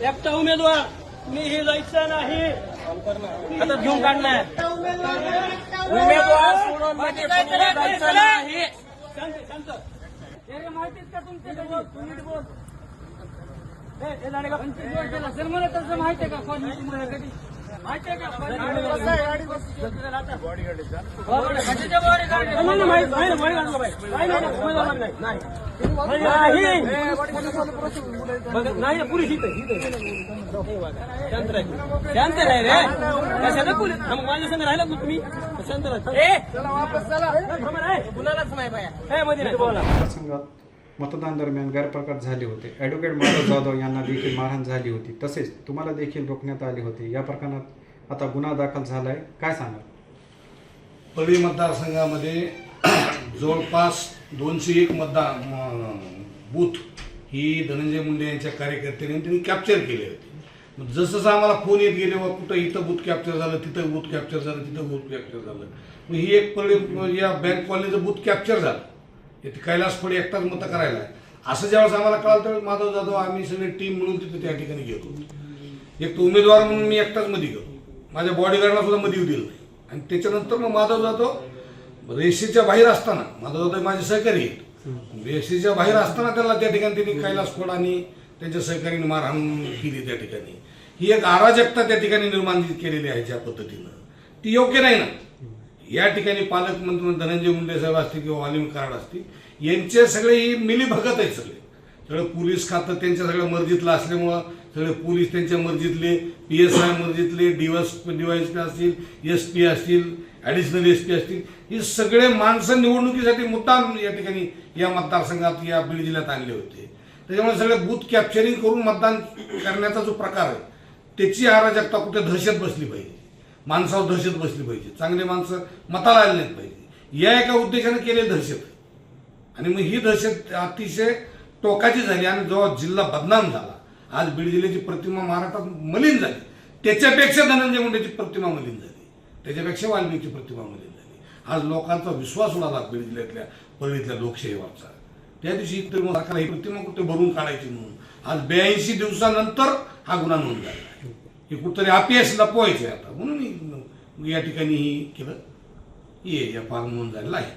एकटा उमेदवार. मी हे जायचं नाही. आता घेऊन काढणार. उमेदवार सोडून म्हणजे कोणाला जायचं नाही. हे माहितीच का बोल हे, का? पंचवीस वर्ष झालं. असेल मला तसं माहिती आहे का? कोण मी तुम्हाला कधी माहिती आहे का? बॉडीगार्ड. नाही, पुरी. शांत. शांत रे. कशाला पुरी? माझ्या संग राहिला तुम्ही? शांत मतदान दरम्यान गैरप्रकार झाले होते. ॲडव्होकेट माधव जाधव यांना देखील मारहाण झाली होती. तसेच तुम्हाला देखील रोखण्यात आले होते. या प्रकरणात आता गुन्हा दाखल झालाय. काय सांगाल? पळी मतदारसंघामध्ये जवळपास दोनशे एक मतदान बूथ ही धनंजय मुंडे यांच्या कार्यकर्त्यांनी त्यांनी कॅप्चर केले होते. जसं जसं आम्हाला फोन येत गेले व कुठं इथं बूथ कॅप्चर झालं तिथं बूथ कॅप्चर झालं तिथं बूथ कॅप्चर झालं. मग ही एक पळी या बँक कॉलनीचं बूथ कॅप्चर झालं. येथे कैलास फळे एकटाच मतं करायला. असं ज्यावेळेस आम्हाला कळालं त्यावेळेस माधव जाधव आम्ही सगळे टीम मिळून तिथे त्या ठिकाणी गेलो. एक तो उमेदवार म्हणून मी एकटाच मध्ये गेलो. माझ्या बॉडीगार्डला सुद्धा मध्ये येऊ दिलं नाही. आणि त्याच्यानंतर मग माधव जाधव रेषेच्या बाहेर असताना. माधव जाधव माझे सहकारी आहेत. रेषेच्या बाहेर असताना त्याला त्या ठिकाणी त्यांनी कैलास खोड आणि त्यांच्या सहकारीने मारहाण केली त्या ठिकाणी. ही एक अराजकता त्या ठिकाणी निर्माण केलेली आहे ज्या पद्धतीनं. ती योग्य नाही ना. या ठिकाणी पालकमंत्री धनंजय मुंडे साहेब असतील किंवा वालिम कराड असतील यांचे सगळे ही मिलीभगत आहेत सगळे. सगळं पोलीस खातं त्यांच्या सगळ्या मर्जीतलं असल्यामुळं सगळे पोलीस त्यांच्या मर्जीतले पी एस आय मर्जीतले डिवस डीवायसपी असतील एस पी असतील ॲडिशनल एस पी असतील ही सगळे माणसं निवडणुकीसाठी मुद्दाम या ठिकाणी या मतदारसंघात या बीड जिल्ह्यात आणले होते. त्याच्यामुळे सगळे बूथ कॅप्चरिंग करून मतदान करण्याचा जो प्रकार आहे त्याची अराजकता कुठे दहशत बसली पाहिजे. माणसावर दहशत बसली पाहिजे. चांगले माणसं मताला आले नाहीत पाहिजे. या एका उद्देशाने केले दहशत आणि मग ही दहशत अतिशय टोकाची झाली आणि जेव्हा जिल्हा बदनाम झाला आज बीड जिल्ह्याची प्रतिमा महाराष्ट्रात मलिन झाली. त्याच्यापेक्षा धनंजय मुंडेची प्रतिमा मलिन झाली. त्याच्यापेक्षा वाल्मिकीची प्रतिमा मलिन झाली. आज लोकांचा विश्वास उडाला बीड जिल्ह्यातल्या परळीतल्या लोकशाहीवरचा. त्या दिवशी इतर मग सरकारला ही प्रतिमा कुठे भरून काढायची म्हणून. आज ब्याऐंशी दिवसानंतर हा गुन्हा नोंद झाला हे कुठतरी अपयश लपवायचे आता. म्हणून मी या ठिकाणी ही केलं. ये या फार नोंद झालेला आहे.